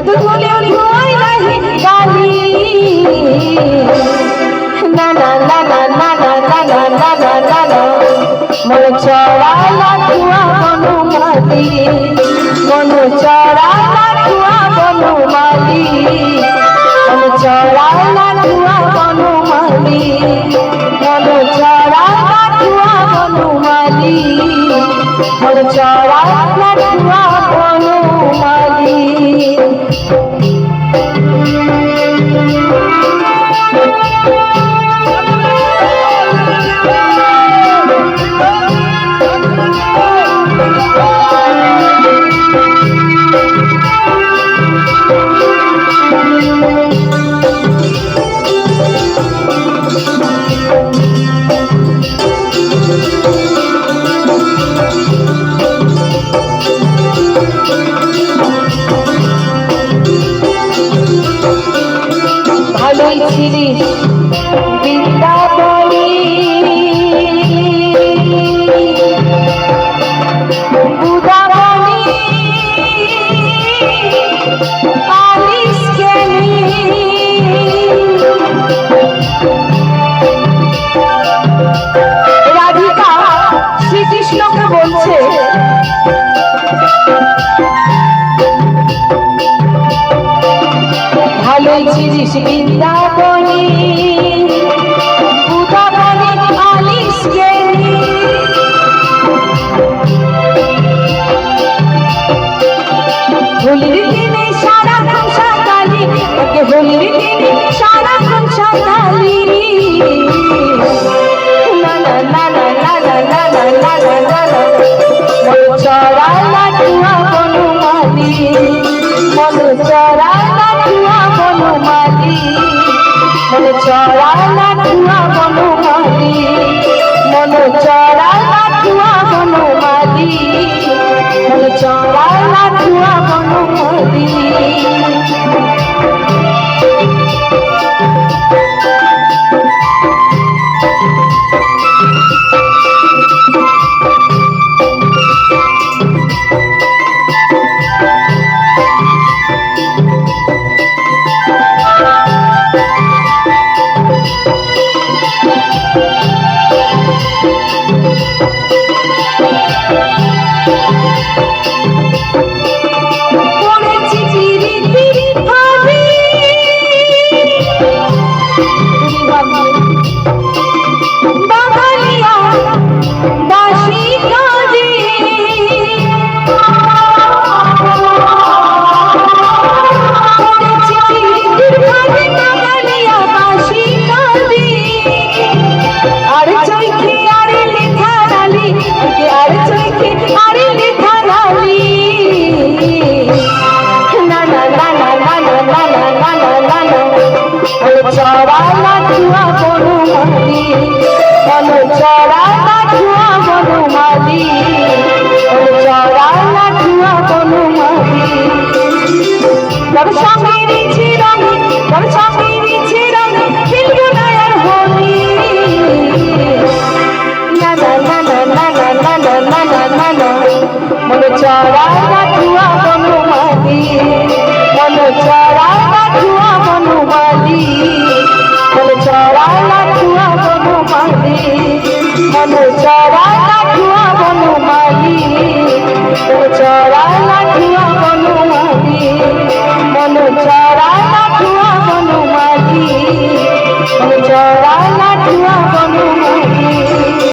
যত ধুলেও ধুয়াই নাহি গালি না না না না না না না না না না না না মন চড়া মন মন মন ভালোই ছিলিস বলেছিস বৃন্দাবনী হোলির দিনে সারা ভাষা কালী ওকে হোলির দিনে মন চড়া লাঠুয়া বনুমালি। মন চড়া লাঠুয়া বনুমালি। মন চড়া ধুয়া বনুমালি। চড়া নাচিয়া কোনো মনে চড়া